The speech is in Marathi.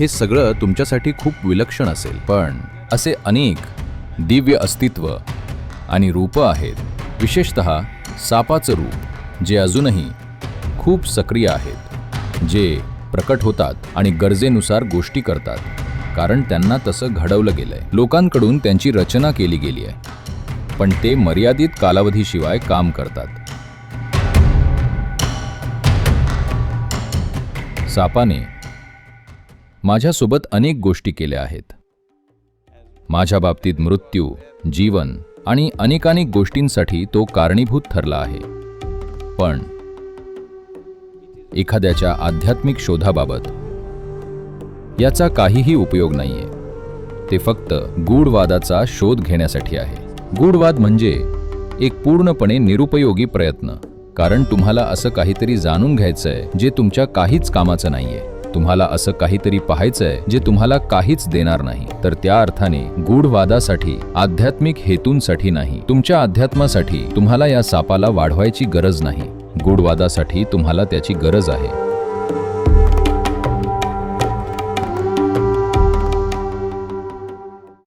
हे सगळं तुमच्यासाठी खूप विलक्षण असेल पण असे अनेक दिव्य अस्तित्व आणि रूपं आहेत. विशेषत सापाचं रूप जे अजूनही खूप सक्रिय आहेत जे प्रकट होतात आणि गरजेनुसार गोष्टी करतात कारण त्यांना तसं घडवलं गेलंय. लोकांकडून त्यांची रचना केली गेली आहे पण ते मर्यादित कालावधीशिवाय काम करतात. सापाने माझ्यासोबत अनेक गोष्टी केल्या आहेत. माझ्या बाबतीत मृत्यू जीवन आणि अनेकानेक गोष्टींसाठी तो कारणीभूत ठरला आहे. पण एखाद्याच्या आध्यात्मिक शोधाबाबत याचा काहीही उपयोग नाहीये. ते फक्त गूढवादाचा शोध घेण्यासाठी आहे. गूढवाद म्हणजे एक पूर्णपणे निरुपयोगी प्रयत्न कारण तुम्हाला असं काहीतरी जाणून घ्यायचं आहे जे तुमच्या काहीच कामाचं नाहीये. तुम्हाला असं काहीतरी पाहायचंय जे तुम्हाला काहीच देणार नाही. तर त्या अर्थाने गूढवादासाठी आध्यात्मिक हेतूंसाठी नाही. तुमच्या अध्यात्मासाठी तुम्हाला या सापाला वाढवायची गरज नाही. गूढवादासाठी तुम्हाला त्याची गरज आहे.